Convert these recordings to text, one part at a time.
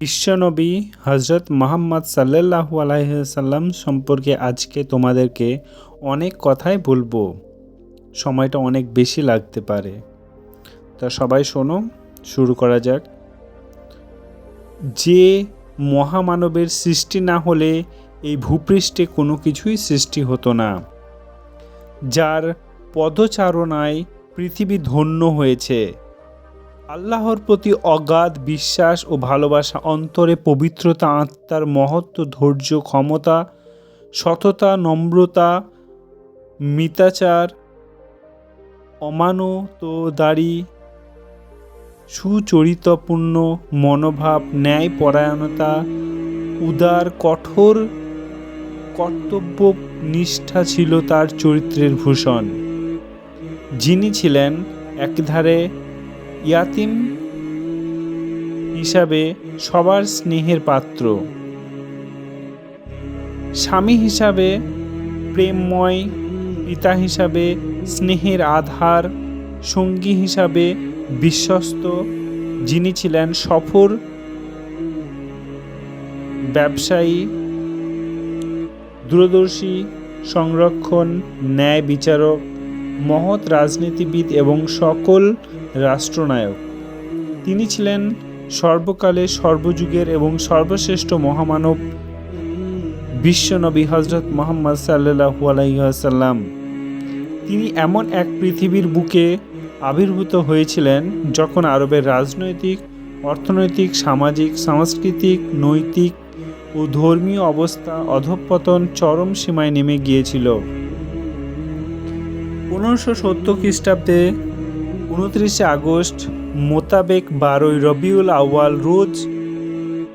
বিশ্বনবী হজরত মোহাম্মদ সাল্লাল্লাহু আলাইসাল্লাম সম্পর্কে আজকে তোমাদেরকে অনেক কথাই বলব। সময়টা অনেক বেশি লাগতে পারে। তা সবাই শোনো, শুরু করা যাক। যে মহামানবের সৃষ্টি না হলে এই ভূপৃষ্ঠে কোনো কিছুই সৃষ্টি হতো না। যার পদচারণায় পৃথিবী ধন্য হয়েছে। আল্লাহর প্রতি অগাধ বিশ্বাস ও ভালোবাসা, অন্তরে পবিত্রতা, আত্মার মহত্ব, ধৈর্য, ক্ষমতা, সততা, নম্রতা, মিতাচার, অমানতদারি, সুচরিতপূর্ণ, মনোভাব, ন্যায়পরায়ণতা, উদার, কঠোর, কর্তব্য, নিষ্ঠা ছিল তার চরিত্রের ভূষণ। যিনি ছিলেন একধারে ইয়াতিম হিসাবে সবার স্নেহের পাত্র। স্বামী হিসাবে প্রেমময়, পিতা হিসাবে স্নেহের আধার, সঙ্গী হিসাবে বিশ্বস্ত, যিনি ছিলেন সফর ব্যবসায়ী, দূরদর্শী, সংরক্ষণ, ন্যায় বিচারক, মহৎ রাজনীতিবিদ এবং সকল রাষ্ট্রনায়ক। তিনি ছিলেন সর্বকালে সর্বযুগের এবং সর্বশ্রেষ্ঠ মহামানব বিশ্বনবী হজরত মোহাম্মদ সাল্লাহু আলাইসাল্লাম তিনি এমন এক পৃথিবীর বুকে আবির্ভূত হয়েছিলেন যখন আরবের রাজনৈতিক, অর্থনৈতিক, সামাজিক, সাংস্কৃতিক, নৈতিক ও ধর্মীয় অবস্থা অধঃপতন চরম সীমায় নেমে গিয়েছিল। পনেরোশো সত্তর খ্রিস্টাব্দে উনত্রিশে আগস্ট মোতাবেক বারোই রবিউল আউয়াল রোজ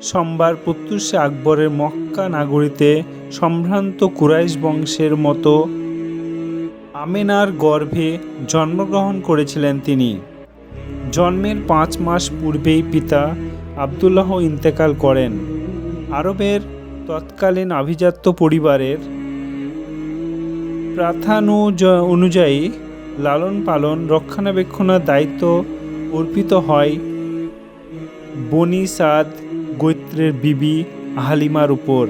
সোমবার প্রত্যুষে আকবরের মক্কা নাগরীতে সম্ভ্রান্ত কুরাইশ বংশের মতো আমেনার গর্ভে জন্মগ্রহণ করেছিলেন তিনি। জন্মের পাঁচ মাস পূর্বেই পিতা আবদুল্লাহ ইন্তেকাল করেন। আরবের তৎকালীন আভিজাত্য পরিবারের প্রার্থানুজ অনুযায়ী লালন পালন রক্ষণাবেক্ষণের দায়িত্ব অর্পিত হয় বনি সাদ গৈত্রের বিবি হালিমার উপর।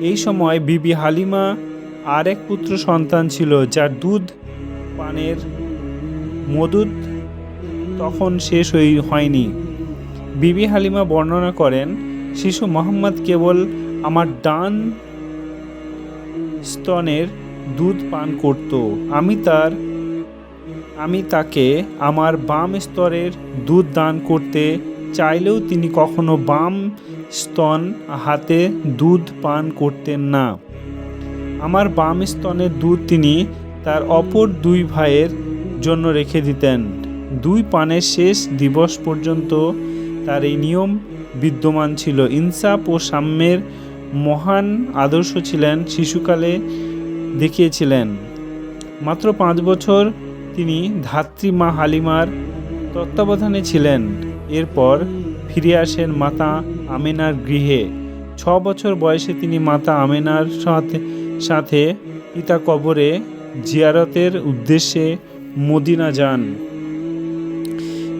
এই সময় বিবি হালিমা আর এক পুত্র সন্তান ছিল, যার দুধ, পানের মদুদ তখন শেষ হয়নি। বিবি হালিমা বর্ণনা করেন, শিশু মোহাম্মদ কেবল আমার ডান স্তনের দুধ পান করত। আমি তার আমি তাকে আমার বাম স্তরের দুধ দান করতে চাইলেও তিনি কখনো বাম স্তন হাতে দুধ পান করতেন না। আমার বাম স্তনের দুধ তিনি তার অপর দুই ভাইয়ের জন্য রেখে দিতেন। দুই পানের শেষ দিবস পর্যন্ত তার এই নিয়ম বিদ্যমান ছিল। ইনসাফ ও সাম্যের মহান আদর্শ ছিলেন, শিশুকালে দেখিয়েছিলেন। মাত্র পাঁচ বছর তিনি ধাত্রী মা হালিমার তত্ত্বাবধানে ছিলেন। এরপর ফিরে আসেন মাতা আমেনার গৃহে। ছ বছর বয়সে তিনি মাতা আমেনার সাথে সাথে পিতা কবরে জিয়ারতের উদ্দেশ্যে মদিনা যান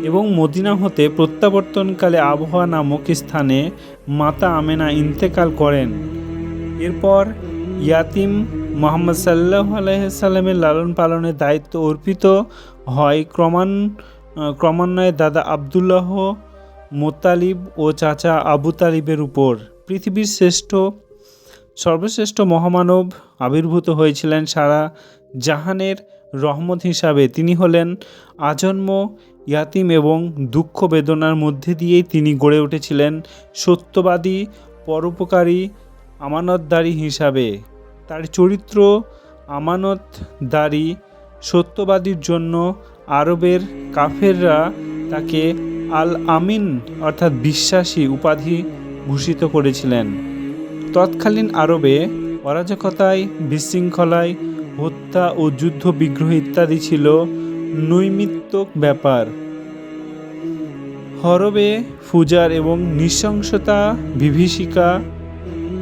এবং মদিনা হতে প্রত্যাবর্তনকালে আবহাওয়া নামক স্থানে মাতা আমেনা ইন্তেকাল করেন। এরপর ইয়াতিম মোহাম্মদ সাল্লাহ আলাইসাল্লামের লালন পালনের দায়িত্ব অর্পিত হয়। ক্রমান ক্রমান্বয়ে দাদা আবদুল্লাহ মোতালিব ও চাচা আবু তালিবের উপর। পৃথিবীর শ্রেষ্ঠ, সর্বশ্রেষ্ঠ মহামানব আবির্ভূত হয়েছিলেন সারা জাহানের রহমত হিসাবে। তিনি হলেন আজন্ম ইয়াতিম এবং দুঃখ বেদনার মধ্যে দিয়েই তিনি গড়ে উঠেছিলেন সত্যবাদী, পরোপকারী, আমানতদারী হিসাবে। তার চরিত্র, আমানতদারী, সত্যবাদীর জন্য আরবের কাফেররা তাকে আল আমিন অর্থাৎ বিশ্বাসী উপাধি ভূষিত করেছিলেন। তৎকালীন আরবে অরাজকতায়, বিশৃঙ্খলায়, হত্যা ও যুদ্ধ বিগ্রহ ইত্যাদি ছিল নৈমিত্তক ব্যাপার। হরবে, ফুজার এবং নৃশংসতা, বিভীষিকা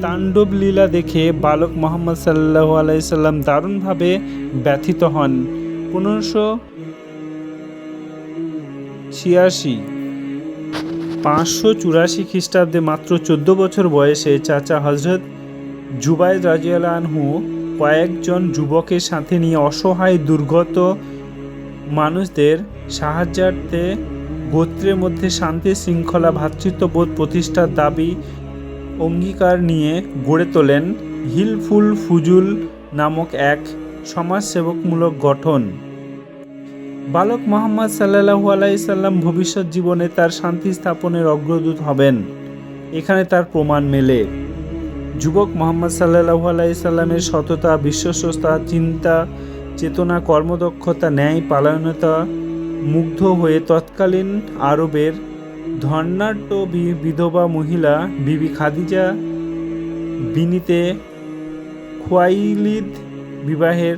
তাণ্ডব লীলা দেখে বালক মোহাম্মদ সাল্লাহ আলাইসাল্লাম দারুণভাবে ব্যথিত হন। পনেরোশো ছিয়াশি, পাঁচশো চুরাশি খ্রিস্টাব্দে মাত্র চোদ্দ বছর বয়সে চাচা হজরত জুবাইদ রাজিয়াল আনহু কয়েকজন যুবকের সাথে নিয়ে অসহায় দুর্গত মানুষদের সাহায্যার্থে গোত্রের মধ্যে শান্তি শৃঙ্খলা ভ্রাতৃত্ববোধ প্রতিষ্ঠার দাবি অঙ্গীকার নিয়ে গড়ে তোলেন হিলফুল ফুজুল নামক এক সমাজসেবকমূলক গঠন। বালক মোহাম্মদ সাল্লাহু আলাইসাল্লাম ভবিষ্যৎ জীবনে তার শান্তি স্থাপনের অগ্রদূত হবেন। এখানে তার প্রমাণ মেলে। যুবক মোহাম্মদ সাল্লাহু আলাইসাল্লামের সততা, বিশ্বস্ততা, চিন্তা, চেতনা, কর্মদক্ষতা, ন্যায় পালনতা মুগ্ধ হয়ে তৎকালীন আরবের ধর্নাঢ্য বি- বিধবা মহিলা বিবি খাদিজা বিনিতে খোয়াইলিদ বিবাহের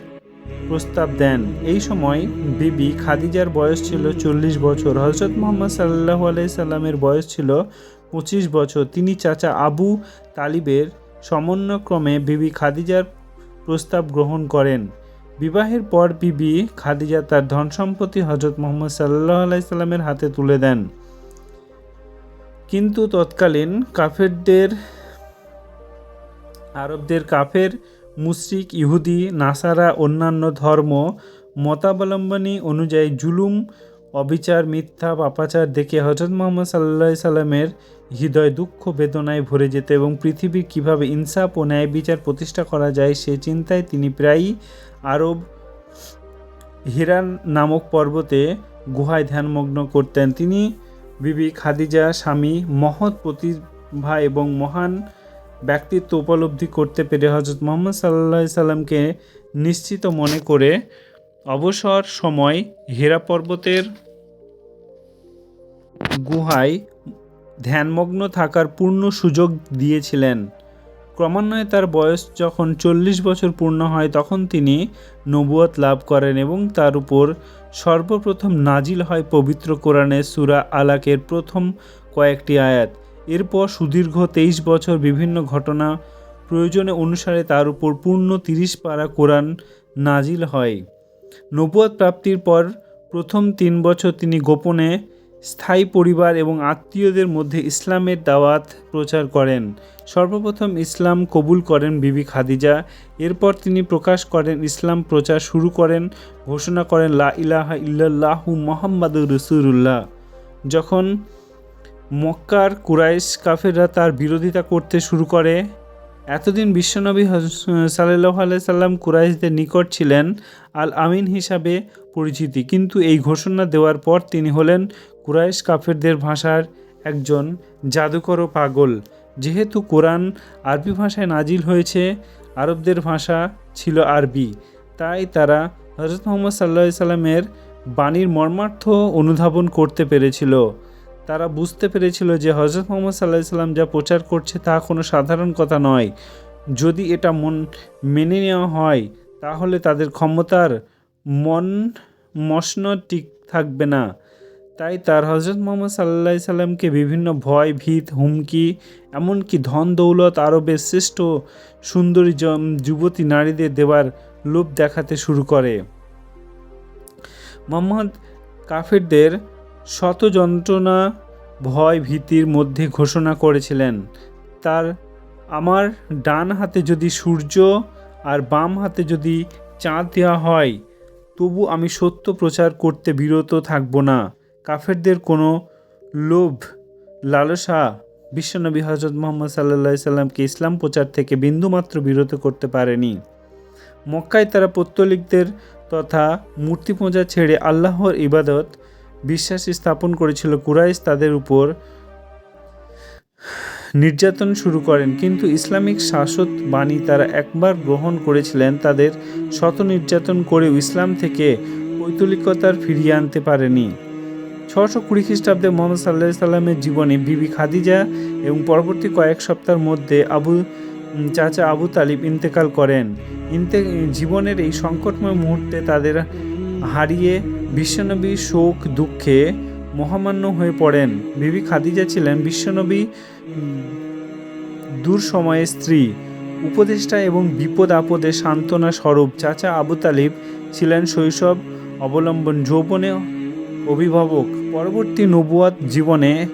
প্রস্তাব দেন। এই সময় বিবি খাদিজার বয়স ছিল চল্লিশ বছর। হজরত মোহাম্মদ সাল্লাহ আলাইসাল্লামের বয়স ছিল পঁচিশ বছর। তিনি চাচা আবু তালিবের সমন্বয়ক্রমে বিবি খাদিজার প্রস্তাব গ্রহণ করেন। বিবাহের পর বিবি খাদিজা তার ধন সম্পত্তি হজরত মোহাম্মদ সাল্লাহ আলাইসাল্লামের হাতে তুলে দেন। কিন্তু তৎকালীন কাফেরদের, আরবদের কাফের, মুশরিক, ইহুদি, নাসারা, অন্যান্য ধর্ম মতাবলম্বনী অনুযায়ী জুলুম, অবিচার, মিথ্যা, পাপাচার দেখে হজরত মোহাম্মদ সাল্লা সাল্লামের হৃদয় দুঃখ, বেদনায় ভরে যেত এবং পৃথিবীর কীভাবে ইনসাফ ও ন্যায় বিচার প্রতিষ্ঠা করা যায় সে চিন্তায় তিনি প্রায়ই আরব হিরান নামক পর্বতে গুহায় ধ্যানমগ্ন করতেন। তিনি বিবি খাদিজা, স্বামী, মহৎ প্রতিভা এবং মহান ব্যক্তিত্ব উপলব্ধি করতে পেরে হজরত মোহাম্মদ সাল্লা সাল্লামকে নিশ্চিত মনে করে অবসর সময় হেরা পর্বতের গুহায় ধ্যানমগ্ন থাকার পূর্ণ সুযোগ দিয়েছিলেন। ক্রমান্বয়ে তার বয়স যখন চল্লিশ বছর পূর্ণ হয়, তখন তিনি নবুয়ত লাভ করেন এবং তার উপর সর্বপ্রথম নাজিল হয় পবিত্র কোরআনে সুরা আলাকের প্রথম কয়েকটি আয়াত। এরপর সুদীর্ঘ তেইশ বছর বিভিন্ন ঘটনা প্রয়োজনে অনুসারে তার উপর পূর্ণ তিরিশ পারা কোরআন নাজিল হয়। নবুয়াদ প্রাপ্তির পর প্রথম তিন বছর তিনি গোপনে স্থায়ী পরিবার এবং আত্মীয়দের মধ্যে ইসলামের দাওয়াত প্রচার করেন। সর্বপ্রথম ইসলাম কবুল করেন বিবি খাদিজা। এরপর তিনি প্রকাশ করেন ইসলাম প্রচার শুরু করেন, ঘোষণা করেন, লা ইলাহা ইল্লাল্লাহু মোহাম্মদুর রসুল্লাহ যখন মক্কার কুরাইশ কাফেররা তার বিরোধিতা করতে শুরু করে, এতদিন বিশ্বনবী সাল্লাহ সাল্লাম কুরাইশদের নিকট ছিলেন আল আমিন হিসাবে পরিচিতি। কিন্তু এই ঘোষণা দেওয়ার পর তিনি হলেন কুরাইশ কাফেরদের ভাষার একজন জাদুকর ও পাগল। যেহেতু কোরআন আরবি ভাষায় নাজিল হয়েছে, আরবদের ভাষা ছিল আরবি। তাই তারা হজরত মোহাম্মদ সাল্লা সাল্লামের বাণীর মর্মার্থ অনুধাবন করতে পেরেছিল। তারা বুঝতে পেরেছিল যে হজরত মোহাম্মদ সাল্লাহ সাল্লাম যা প্রচার করছে তা কোনো সাধারণ কথা নয়। যদি এটা মন, মেনে নেওয়া হয়, তাহলে তাদের ক্ষমতার মন মসন ঠিক থাকবে না। তাই তার হজরত মোহাম্মদ সাল্লা সাল্লামকে বিভিন্ন ভয়, ভীত, হুমকি, এমনকি ধন দৌলত, আরবের শ্রেষ্ঠ সুন্দরী যুবতী নারীদের দেওয়ার লোভ দেখাতে শুরু করে। মোহাম্মদ কাফেরদের শত যন্ত্রণা ভয়, ভীতির মধ্যে ঘোষণা করেছিলেন, তার আমার ডান হাতে যদি সূর্য আর বাম হাতে যদি চাঁদ দেওয়া হয়, তবু আমি সত্য প্রচার করতে বিরত থাকব না। কাফেরদের কোনো লোভ, লালসা বিশ্বনবী হজরত মোহাম্মদ সাল্লা সাল্লামকে ইসলাম প্রচার থেকে বিন্দুমাত্র বিরত করতে পারেনি। মক্কায় তারা পত্তলিকদের তথা মূর্তি পূজা ছেড়ে আল্লাহর ইবাদত বিশ্বাসী স্থাপন করেছিল, কুরাইশ তাদের উপর নির্যাতন শুরু করেন। কিন্তু ইসলামিক শাসক বাণী তারা একবার গ্রহণ করেছিলেন, তাদের শত নির্যাতন করেও ইসলাম থেকে পৈতলিকতার ফিরিয়ে আনতে পারেনি। ছশো কুড়ি খ্রিস্টাব্দে মোহাম্মদ সাল্লাহ সাল্লামের জীবনে বিবি খাদিজা এবং পরবর্তী কয়েক সপ্তাহের মধ্যে আবু চাচা আবু তালিব ইন্তেকাল করেন। ইন্তে, জীবনের এই সংকটময় মুহূর্তে তাদের হারিয়ে বিশ্বনবী শোক, দুঃখে মহামান্য হয়ে পড়েন। বিবি খাদিজা ছিলেন বিশ্বনবী দূর সময়ের স্ত্রী। উপদেষ্টা এবং বিপদ আপদে সান্ত্বনা স্বরূপ চাচা আবু তালিব ছিলেন শৈশব অবলম্বন যৌবনে অভিভাবক। পরবর্তী নবুয়াত জীবনে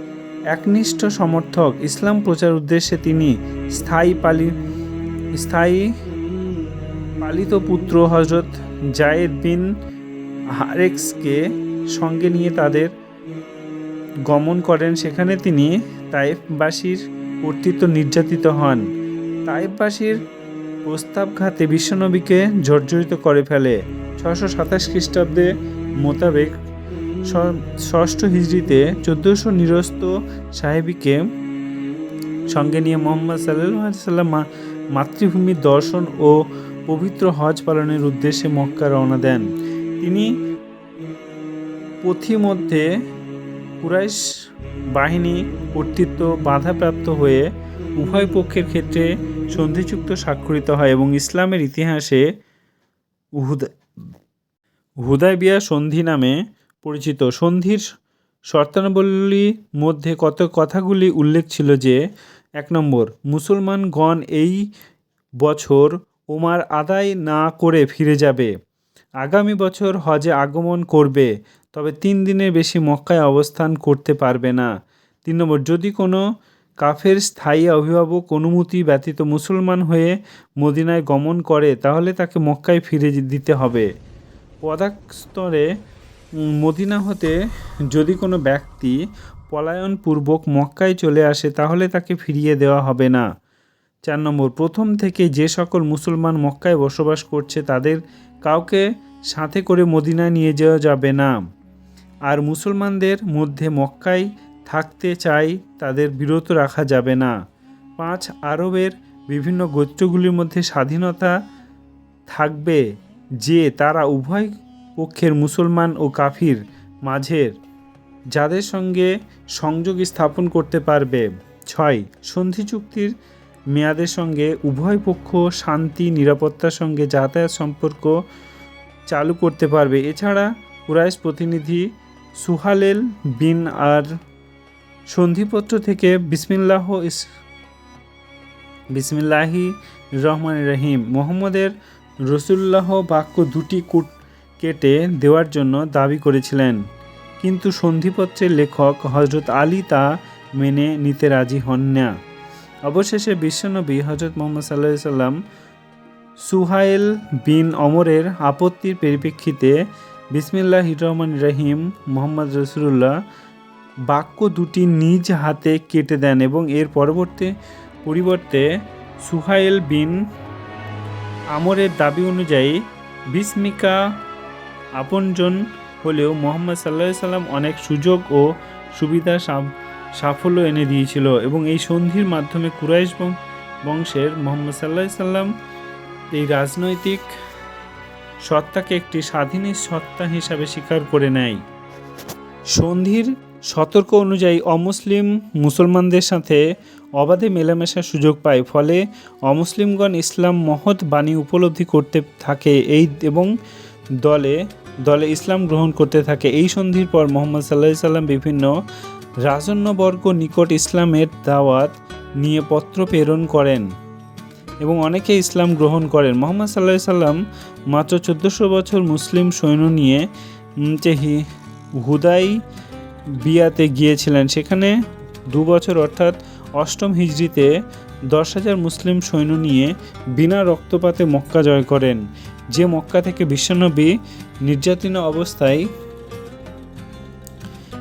একনিষ্ঠ সমর্থক ইসলাম প্রচার উদ্দেশ্যে তিনি স্থায়ী পালি, স্থায়ী পালিত পুত্র হজরত জায়েদ বিন হারেক্সকে সঙ্গে নিয়ে তাদের গমন করেন। সেখানে তিনি তাইফবাসীর কর্তৃত্ব নির্যাতিত হন। তাইফবাসীর প্রস্তাবঘাতে বিশ্বনবীকে জর্জরিত করে ফেলে। ছশো সাতাশ খ্রিস্টাব্দে মোতাবেক ষষ্ঠ হিজড়িতে চোদ্দোশো নিরস্ত সাহেবীকে সঙ্গে নিয়ে মোহাম্মদ সাল্লাম মাতৃভূমির দর্শন ও পবিত্র হজ পালনের উদ্দেশ্যে মক্কা রওনা দেন। তিনি পথিমধ্যে কুরাইশ বাহিনী কর্তৃত্ব বাধাপ্রাপ্ত হয়ে উভয় পক্ষের ক্ষেত্রে সন্ধিযুক্ত স্বাক্ষরিত হয় এবং ইসলামের ইতিহাসে উহুদা হুদায়বিয়া সন্ধি নামে পরিচিত। সন্ধির শর্তাবলীর মধ্যে কত কথাগুলি উল্লেখ ছিল যে এক নম্বর মুসলমানগণ এই বছর ওমার আদায় না করে ফিরে যাবে। আগামী বছর হজে আগমন করবে তবে তিন দিনের বেশি মক্কায় অবস্থান করতে পারবে না। তিন নম্বর যদি কোনো কাফের স্থায়ী অভিভাবক অনুমতি ব্যতীত মুসলমান হয়ে মদিনায় গমন করে তাহলে তাকে মক্কায় ফিরে দিতে হবে। পদাস্তরে উম, মদিনা হতে যদি কোনো ব্যক্তি পলায়নপূর্বক মক্কায় চলে আসে, তাহলে তাকে ফিরিয়ে দেওয়া হবে না। চার নম্বর, প্রথম থেকে যে সকল মুসলমান মক্কায় বসবাস করছে, তাদের কাউকে সাথে করে মদিনায় নিয়ে যাওয়া যাবে না। আর মুসলমানদের মধ্যে মক্কায় থাকতে চাই, তাদের বিরত রাখা যাবে না। পাঁচ, আরবের বিভিন্ন গোত্রগুলির মধ্যে স্বাধীনতা থাকবে যে, তারা উভয় পক্ষের মুসলমান ও কাফির মাঝের, যাদের সঙ্গে সংযোগ স্থাপন করতে পারবে। ছয়, সন্ধি চুক্তির মেয়াদের সঙ্গে উভয় পক্ষ শান্তি, নিরাপত্তার সঙ্গে যাতায়াত সম্পর্ক চালু করতে পারবে। এছাড়া কুরাইশ প্রতিনিধি সুহালেল বিন আর সন্ধিপত্র থেকে বিসমিল্লাহ ইস বিসমিল্লাহি রহমান রহিম। মোহাম্মদের রসুল্লাহ বাক্য দুটি কুট কেটে দেওয়ার জন্য দাবি করেছিলেন। কিন্তু সন্ধিপত্রের লেখক হজরত আলী তা মেনে নিতে রাজি হন না। অবশেষে বিশ্বনবী হজরত মোহাম্মদ সাল্লাহ সাল্লাম সুহাইল বিন অমরের আপত্তির পরিপ্রেক্ষিতে বিসমিল্লাহ রহমান রহিম মোহাম্মদ রসুল্লাহ বাক্য দুটি নিজ হাতে কেটে দেন এবং এর পরবর্তী পরিবর্তে সুহাইল বিন আমরের দাবি অনুযায়ী, বিস্মিকা আপনজন হলেও মোহাম্মদ সাল্লাহ সাল্লাম অনেক সুযোগ ও সুবিধা সাফল্য এনে দিয়েছিল এবং এই সন্ধির মাধ্যমে কুরাইশ বংশের মোহাম্মদ সাল্লাহ সাল্লাম এই রাজনৈতিক সত্তাকে একটি স্বাধীন সত্তা হিসাবে স্বীকার করে নেয়। সন্ধির সতর্ক অনুযায়ী অমুসলিম মুসলমানদের সাথে অবাধে মেলামেশার সুযোগ পায়, ফলে অমুসলিমগণ ইসলাম মহৎ বাণী উপলব্ধি করতে থাকে, এই এবং দলে দলে ইসলাম গ্রহণ করতে থাকে। এই সন্ধির পর মোহাম্মদ সাল্লাহ সাল্লাম বিভিন্ন রাজন্যবর্গ নিকট ইসলামের দাওয়াত নিয়ে পত্র প্রেরণ করেন এবং অনেকে ইসলাম গ্রহণ করেন। মোহাম্মদ সাল্লাহ সাল্লাম মাত্র চোদ্দোশো বছর মুসলিম সৈন্য নিয়ে হুদাই বিয়াতে গিয়েছিলেন। সেখানে দু বছর অর্থাৎ অষ্টম হিজড়িতে দশ হাজার মুসলিম সৈন্য নিয়ে বিনা রক্তপাতে মক্কা জয় করেন। যে মক্কা থেকে বিশ্বনবী নির্যাতন অবস্থায়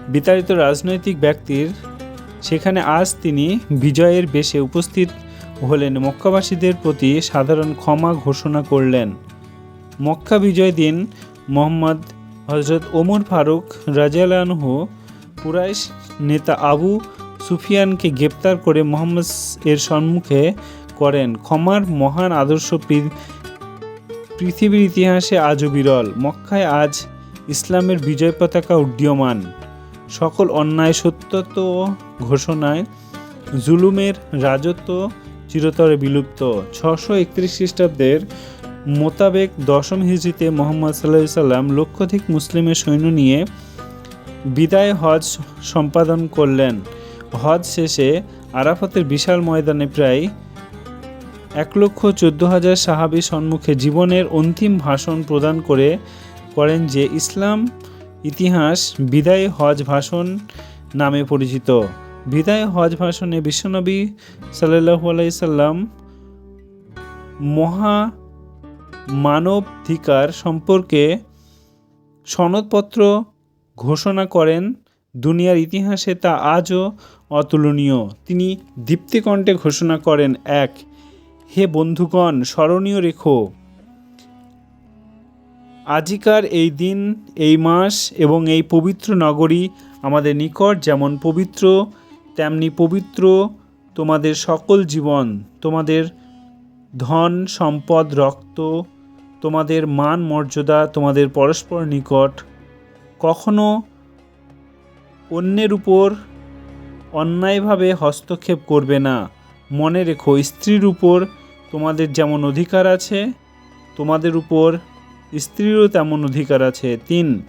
বিতাড়িত রাজনৈতিক ব্যক্তির, সেখানে আজ তিনি বিজয়ের বেশে উপস্থিত হলেন। মক্কাবাসীদের প্রতি সাধারণ ক্ষমা ঘোষণা করলেন। মক্কা বিজয় দিন মোহাম্মদ হজরত ওমর ফারুক রাজিয়ালানহু কুরাইশ নেতা আবু সুফিয়ানকে গ্রেপ্তার করে মোহাম্মদ এর সম্মুখে করেন। ক্ষমার মহান আদর্শ পৃথিবীর ইতিহাসে আজও বিরল। মক্কায় আজ ইসলামের বিজয় পতাকা উড্ডীয়মান সকল অন্যায় সত্যত ঘোষণায়, জুলুমের রাজত্ব চিরতরে বিলুপ্ত। ছশো একত্রিশ খ্রিস্টাব্দের মোতাবেক দশম হিজড়িতে মোহাম্মদ সাল্লাহ সাল্লাম লক্ষাধিক মুসলিমের সৈন্য নিয়ে বিদায় হজ সম্পাদন করলেন। হজ শেষে আরাফতের বিশাল ময়দানে প্রায় এক লক্ষ চোদ্দ হাজার সাহাবি সম্মুখে জীবনের অন্তিম ভাষণ প্রদান করে করেন যে ইসলাম ইতিহাস বিদায় হজ ভাষণ নামে পরিচিত। বিদায় হজ ভাষণে বিশ্বনবী সাল্লাহু আলাইসাল্লাম মহা মানবাধিকার সম্পর্কে সনদপত্র ঘোষণা করেন, দুনিয়ার ইতিহাসে তা আজও অতুলনীয়। তিনি দীপ্তিকণ্ঠে ঘোষণা করেন, এক হে বন্ধুগণ, স্মরণীয় রেখো। আজিকার এই দিন, এই মাস এবং এই পবিত্র নগরী আমাদের নিকট যেমন পবিত্র, তেমনি পবিত্র তোমাদের সকল জীবন, তোমাদের ধন, সম্পদ, রক্ত, তোমাদের মান, মর্যাদা, তোমাদের পরস্পর নিকট কখনো অন্যের উপর অন্যায়ভাবে হস্তক্ষেপ করবে না। মনে রেখো, স্ত্রীর উপর তোমাদের যেমন অধিকার আছে, তোমাদের উপর স্ত্রীরও তেমন অধিকার আছে। তিন,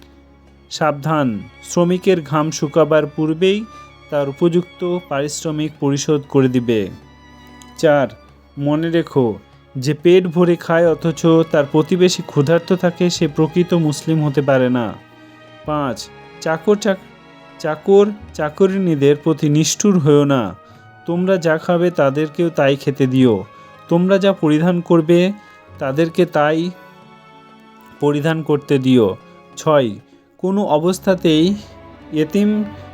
সাবধান, শ্রমিকের ঘাম শুকাবার পূর্বেই তার উপযুক্ত পারিশ্রমিক পরিশোধ করে দিবে। চার, মনে রেখো, যে পেট ভরে খায় অথচ তার প্রতিবেশী ক্ষুধার্ত থাকে, সে প্রকৃত মুসলিম হতে পারে না। পাঁচ, চাকর চাক, চাকর চাকরিনীদের প্রতি নিষ্ঠুর হয়েও না। তোমরা যা খাবে তাদেরকেও তাই খেতে দিও। তোমরা যা পরিধান করবে তাদেরকে তাই পরিধান করতে দিও। ছয়, কোনো অবস্থাতেই এতিম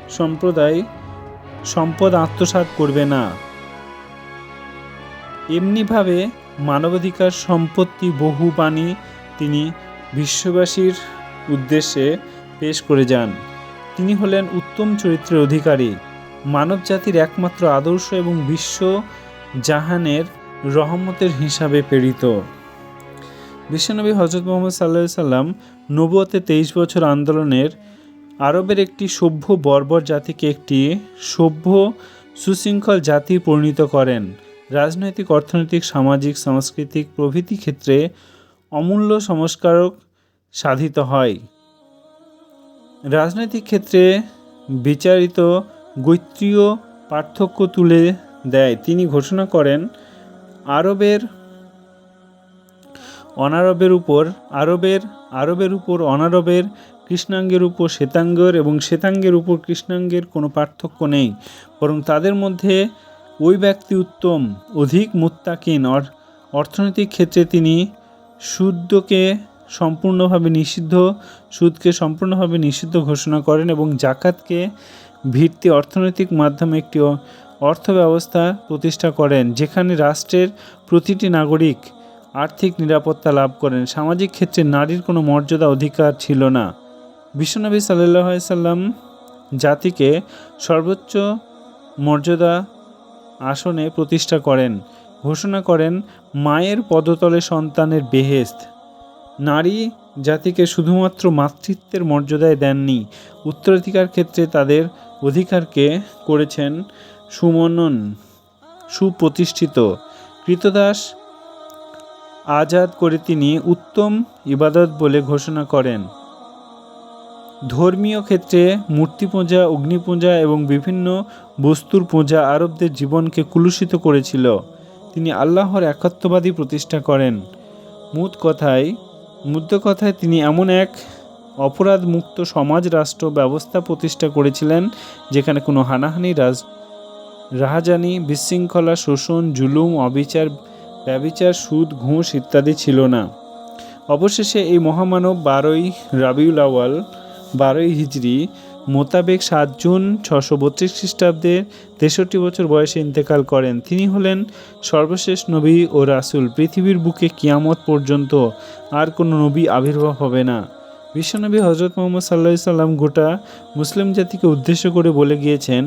সম্প্রদায় সম্পদ আত্মসাৎ করবে না। এমনিভাবে মানবাধিকার সম্পত্তি বহু বাণী তিনি বিশ্ববাসীর উদ্দেশ্যে পেশ করে যান। তিনি হলেন উত্তম চরিত্রের অধিকারী। মানব জাতির একমাত্র আদর্শ এবং বিশ্ব জাহানের রহমতের হিসাবে প্রেরিত। বিশ্বনবী হজরত মোহাম্মদ সাল্লা সাল্লাম নবুয়তে তেইশ বছর আন্দোলনের আরবের একটি সভ্য বর্বর জাতিকে একটি সভ্য সুশৃঙ্খল জাতি পরিণত করেন। রাজনৈতিক, অর্থনৈতিক, সামাজিক, সাংস্কৃতিক প্রভৃতি ক্ষেত্রে অমূল্য সংস্কারক সাধিত হয়। রাজনৈতিক ক্ষেত্রে বিচারিত গৈত্রীয় পার্থক্য তুলে দেয়। তিনি ঘোষণা করেন, আরবের অনারবের উপর, আরবের আরবের উপর অনারবের, কৃষ্ণাঙ্গের উপর শ্বেতাঙ্গের এবং শ্বেতাঙ্গের উপর কৃষ্ণাঙ্গের কোনো পার্থক্য নেই। বরং তাদের মধ্যে ওই ব্যক্তি উত্তম, অধিক মুত্তাকিন। অর্থনৈতিক ক্ষেত্রে তিনি সুদকে সম্পূর্ণভাবে নিষিদ্ধ, সুদকে সম্পূর্ণভাবে নিষিদ্ধ ঘোষণা করেন এবং জাকাতকে ভিত্তি অর্থনৈতিক মাধ্যমে একটি অর্থ ব্যবস্থা প্রতিষ্ঠা করেন, যেখানে রাষ্ট্রের প্রতিটি নাগরিক আর্থিক নিরাপত্তা লাভ করেন। সামাজিক ক্ষেত্রে নারীর কোনো মর্যাদা অধিকার ছিল না। বিশ্বনবী সাল্লাহ সাল্লাম জাতিকে সর্বোচ্চ মর্যাদা আসনে প্রতিষ্ঠা করেন। ঘোষণা করেন, মায়ের পদতলে সন্তানের বেহেস্ত নারী জাতিকে শুধুমাত্র মাতৃত্বের মর্যাদায় দেননি। উত্তরাধিকার ক্ষেত্রে তাদের অধিকারকে করেছেন সুমনন, সুপ্রতিষ্ঠিত। কৃতদাস আজাদ করে তিনি উত্তম ইবাদত বলে ঘোষণা করেন। ধর্মীয় ক্ষেত্রে মূর্তি পূজা অগ্নিপূজা এবং বিভিন্ন বস্তুর পূজা আরবদের জীবনকে কুলুষিত করেছিল। তিনি আল্লাহর একাত্মবাদী প্রতিষ্ঠা করেন। মুদ কথায়, মুদ্র কথায় তিনি এমন এক অপরাধ মুক্ত সমাজ রাষ্ট্র ব্যবস্থা প্রতিষ্ঠা করেছিলেন, যেখানে কোনো হানাহানি, রাজ, রাহাজানি, বিশৃঙ্খলা, শোষণ, জুলুম, অবিচার, ব্যবিচার, সুদ, ঘুষ ইত্যাদি ছিল না। অবশেষে এই মহামানব বারোই রাবিউল আওয়াল বারোই হিজড়ি মোতাবেক সাত জুন ছশো বত্রিশ খ্রিস্টাব্দে তেষট্টি বছর বয়সে ইন্তেকাল করেন। তিনি হলেন সর্বশেষ নবী ও রাসুল। পৃথিবীর বুকে কিয়ামত পর্যন্ত আর কোনো নবী আবির্ভাব হবে না। বিশ্বনবী হজরত মোহাম্মদ সাল্লা সাল্লাম গোটা মুসলিম জাতিকে উদ্দেশ্য করে বলে গিয়েছেন,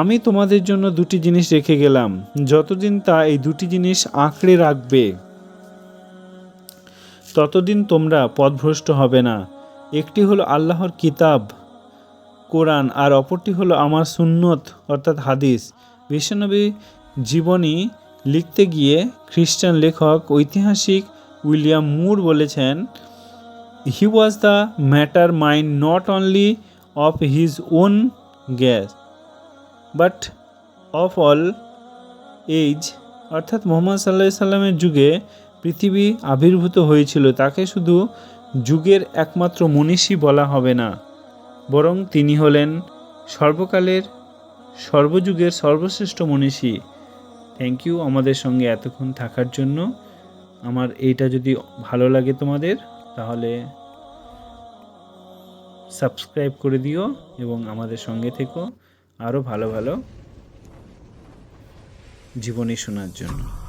আমি তোমাদের জন্য দুটি জিনিস রেখে গেলাম। যতদিন তা এই দুটি জিনিস আঁকড়ে রাখবে, ততদিন তোমরা পথভ্রষ্ট হবে না। একটি হলো আল্লাহর কিতাব, কোরআন, আর অপরটি হলো আমার সুন্নত, অর্থাৎ হাদিস। বিশ্বনবী জীবনী লিখতে গিয়ে খ্রিস্টান লেখক, ঐতিহাসিক উইলিয়াম মুর বলেছেন he was the mastermind not only of his own gas but of all age অর্থাৎ মোহাম্মদ সাল্লাহ সাল্লামের যুগে পৃথিবী আবির্ভূত হয়েছিল। তাকে শুধু যুগের একমাত্র মনীষী বলা হবে না, বরং তিনি হলেন সর্বকালের, সর্বযুগের সর্বশ্রেষ্ঠ মনীষী। থ্যাংক ইউ আমাদের সঙ্গে এতক্ষণ থাকার জন্য। আমার এইটা যদি ভালো লাগে তোমাদের তাহলে সাবস্ক্রাইব করে দিও এবং আমাদের সঙ্গে থেকো আরও ভালো ভালো জীবনী শোনার জন্য।